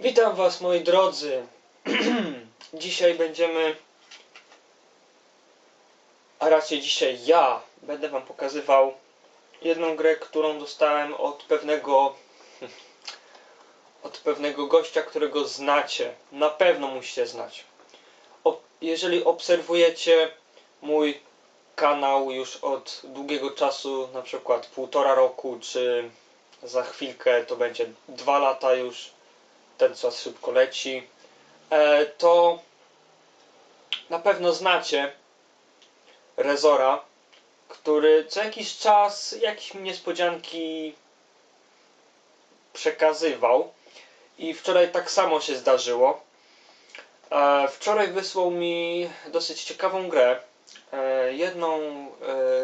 Witam Was moi drodzy. dzisiaj będziemy, a raczej dzisiaj ja będę Wam pokazywał jedną grę, którą dostałem od pewnego od pewnego gościa, którego znacie. Na pewno musicie znać. O, jeżeli obserwujecie mój kanał już od długiego czasu, na przykład półtora roku, czy za chwilkę to będzie dwa lata już, ten czas szybko leci, e, to na pewno znacie Rezora, który co jakiś czas jakieś niespodzianki przekazywał i wczoraj tak samo się zdarzyło. E, wczoraj wysłał mi dosyć ciekawą grę. E, jedną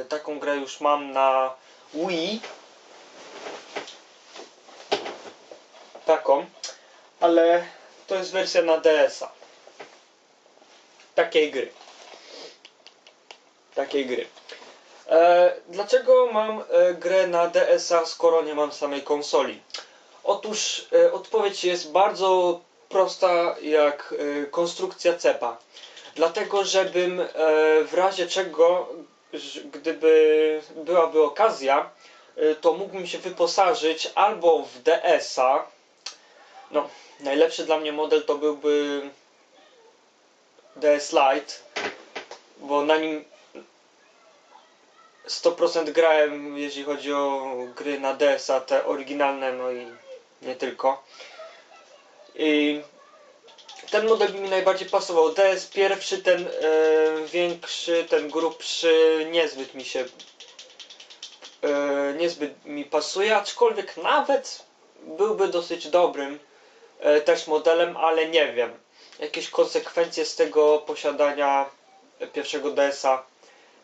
taką grę już mam na Wii. Taką, ale to jest wersja na DS-a. Takiej gry. Takiej gry. E, dlaczego mam e, grę na DS-a, skoro nie mam samej konsoli? Otóż e, odpowiedź jest bardzo prosta jak e, konstrukcja cepa. Dlatego, żebym e, w razie czego, gdyby byłaby okazja, e, to mógłbym się wyposażyć albo w DS-a. No, najlepszy dla mnie model to byłby DS Lite, bo na nim 100% grałem, jeśli chodzi o gry na DS-a, te oryginalne, no i nie tylko. I ten model mi najbardziej pasował. DS pierwszy, ten e, większy, ten grubszy, niezbyt mi się e, niezbyt mi pasuje, aczkolwiek nawet byłby dosyć dobrym też modelem, ale nie wiem. Jakieś konsekwencje z tego posiadania pierwszego DS-a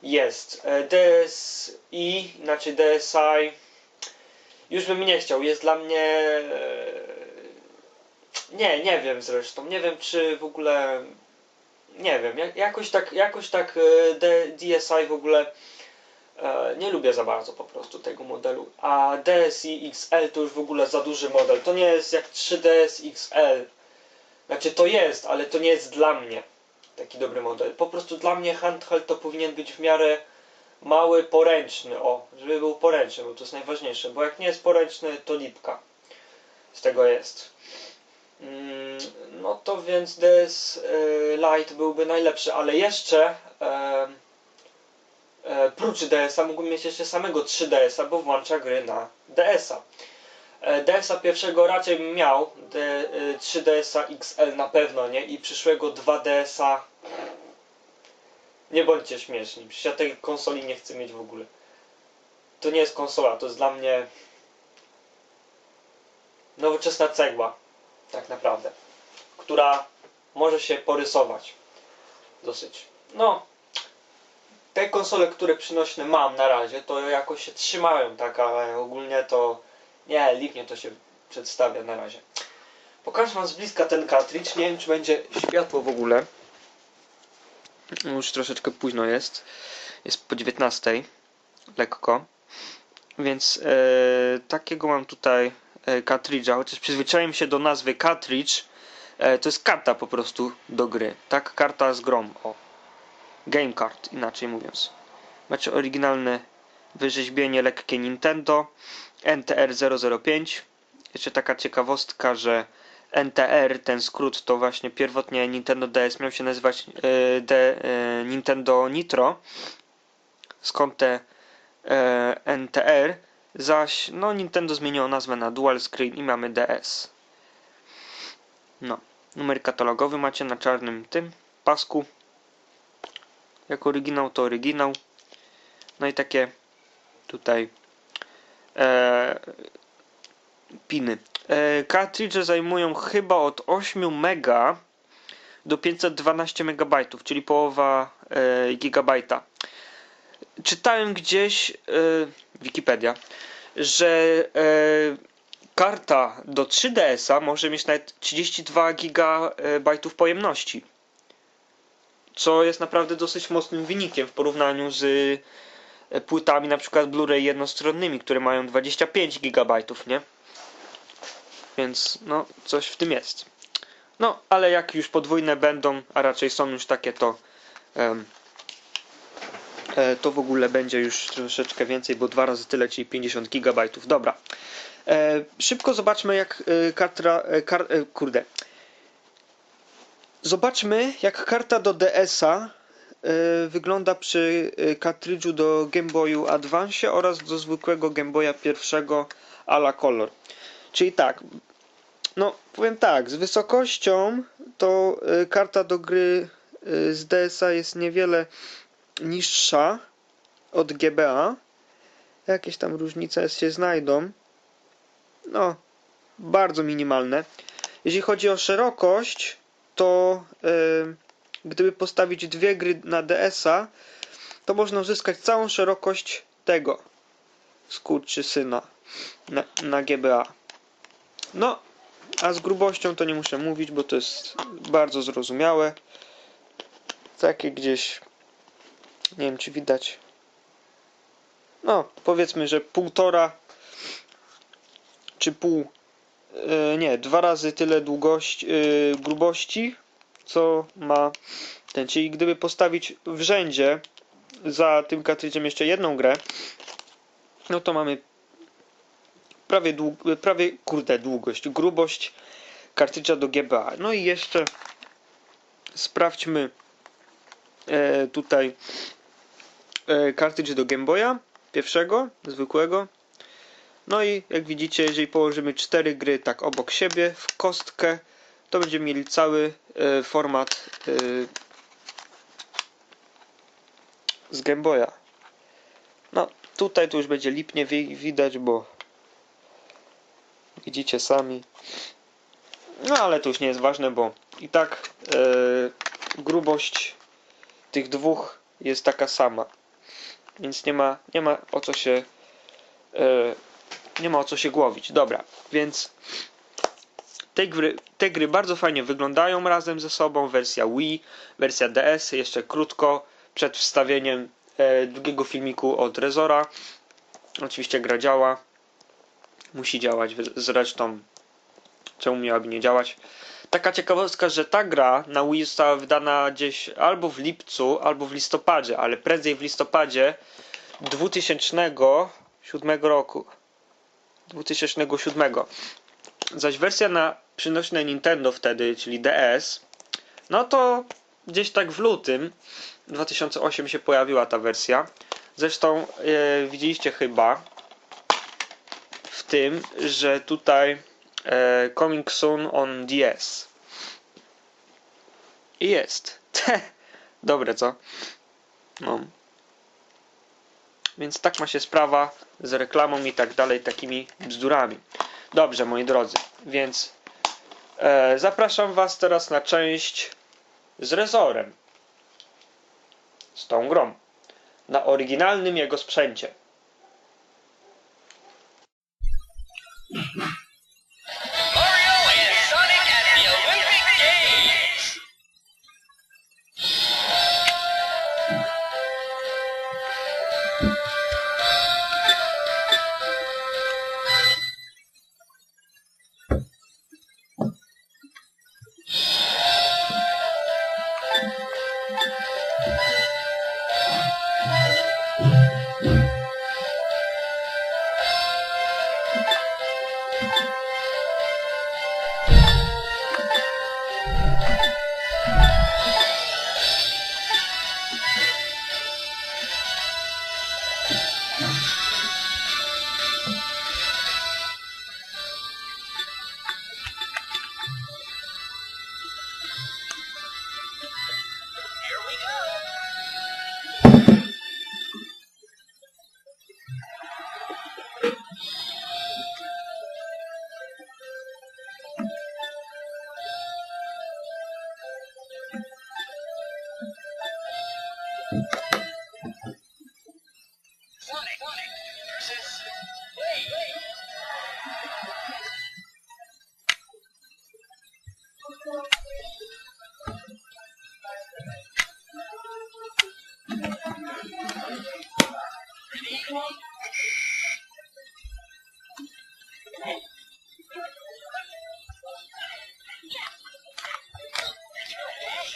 jest. E, DSi, znaczy DSi już bym nie chciał. Jest dla mnie e, nie, nie wiem zresztą. Nie wiem czy w ogóle nie wiem, jak, jakoś tak jakoś tak e, DSi w ogóle e, nie lubię za bardzo po prostu tego modelu. A DSi XL to już w ogóle za duży model. To nie jest jak 3DS XL. Znaczy to jest, ale to nie jest dla mnie taki dobry model. Po prostu dla mnie handheld to powinien być w miarę mały, poręczny. O, żeby był poręczny, bo to jest najważniejsze. Bo jak nie jest poręczny, to lipka z tego jest. Mm, No to więc DS Lite byłby najlepszy, ale jeszcze e, e, prócz DS-a mógłbym mieć jeszcze samego 3DS-a, bo włącza gry na DS-a. E, DS-a pierwszego raczej bym miał, y, 3DS-a XL na pewno nie i przyszłego 2DS-a nie bądźcie śmieszni, przecież ja tej konsoli nie chcę mieć w ogóle. To nie jest konsola, to jest dla mnie nowoczesna cegła, tak naprawdę, która może się porysować dosyć. No, te konsole, które przynośne mam na razie, to jakoś się trzymają, tak, ale ogólnie to nie, lipnie to się przedstawia na razie. Pokażę wam z bliska ten cartridge, nie wiem czy będzie światło w ogóle. Już troszeczkę późno jest. Jest po 19. Lekko. Więc e, takiego mam tutaj e, cartridge'a, chociaż przyzwyczaiłem się do nazwy cartridge. E, to jest karta po prostu do gry. Tak, karta z grom. O. Game card, inaczej mówiąc. Macie oryginalne wyrzeźbienie lekkie Nintendo NTR 005. Jeszcze taka ciekawostka, że NTR, ten skrót to właśnie pierwotnie Nintendo DS miał się nazywać e, D, e, Nintendo Nitro. Skąd te e, NTR? Zaś no Nintendo zmieniło nazwę na Dual Screen i mamy DS. No, numer katalogowy macie na czarnym tym pasku. Jak oryginał to oryginał. No i takie tutaj e, piny. E, cartridge zajmują chyba od 8 mega do 512 megabajtów, czyli połowa e, gigabajta. Czytałem gdzieś, e, Wikipedia, że e, karta do 3DS-a może mieć nawet 32 gigabajtów pojemności. Co jest naprawdę dosyć mocnym wynikiem w porównaniu z e, płytami na przykład Blu-ray jednostronnymi, które mają 25 gigabajtów, nie? więc no coś w tym jest. No, ale jak już podwójne będą, a raczej są już takie, to em, e, to w ogóle będzie już troszeczkę więcej, bo dwa razy tyle, czyli 50 GB. Dobra. E, szybko zobaczmy jak e, kartra, e, kar, e, kurde. Zobaczmy jak karta do DS-a e, wygląda przy e, kartridżu do Game Advance oraz do zwykłego Game Boya pierwszego ala Color. Czyli tak, no powiem tak, z wysokością to e, karta do gry z DS-a jest niewiele niższa od GBA. Jakieś tam różnice się znajdą. No, bardzo minimalne. Jeśli chodzi o szerokość, to e, gdyby postawić dwie gry na DS-a, to można uzyskać całą szerokość tego skurczysyna na, na GBA. No, a z grubością to nie muszę mówić, bo to jest bardzo zrozumiałe. Takie gdzieś, nie wiem czy widać. No, powiedzmy, że półtora czy pół, nie, dwa razy tyle długości, e, grubości, co ma ten. Czyli gdyby postawić w rzędzie za tym kartridżem jeszcze jedną grę, no to mamy prawie, dług, prawie kurde, długość, grubość kartridża do GBA. No i jeszcze sprawdźmy e, tutaj e, do Game Boya pierwszego, zwykłego. No i jak widzicie, jeżeli położymy cztery gry tak obok siebie w kostkę, to będziemy mieli cały e, format e, z Game Boya. No, tutaj to już będzie lipnie wi- widać, bo widzicie sami. No, ale to już nie jest ważne, bo i tak e, grubość tych dwóch jest taka sama. Więc nie ma, nie ma o co się e, nie ma o co się głowić. Dobra, więc te gry, te gry bardzo fajnie wyglądają razem ze sobą. Wersja Wii, wersja DS, jeszcze krótko przed wstawieniem e, drugiego filmiku od Rezora. Oczywiście gra działa. Musi działać zresztą. Czemu miałaby nie działać? Taka ciekawostka, że ta gra na Wii została wydana gdzieś albo w lipcu, albo w listopadzie, ale prędzej w listopadzie 2007 roku. 2007. Zaś wersja na przynośne Nintendo wtedy, czyli DS, no to gdzieś tak w lutym 2008 się pojawiła ta wersja. Zresztą e, widzieliście chyba w tym, że tutaj e, Coming Soon on DS. I jest. Dobre, co? No. Więc tak ma się sprawa z reklamą i tak dalej, takimi bzdurami. Dobrze, moi drodzy, więc e, zapraszam Was teraz na część z rezorem. Z tą grą. Na oryginalnym jego sprzęcie. Thank you.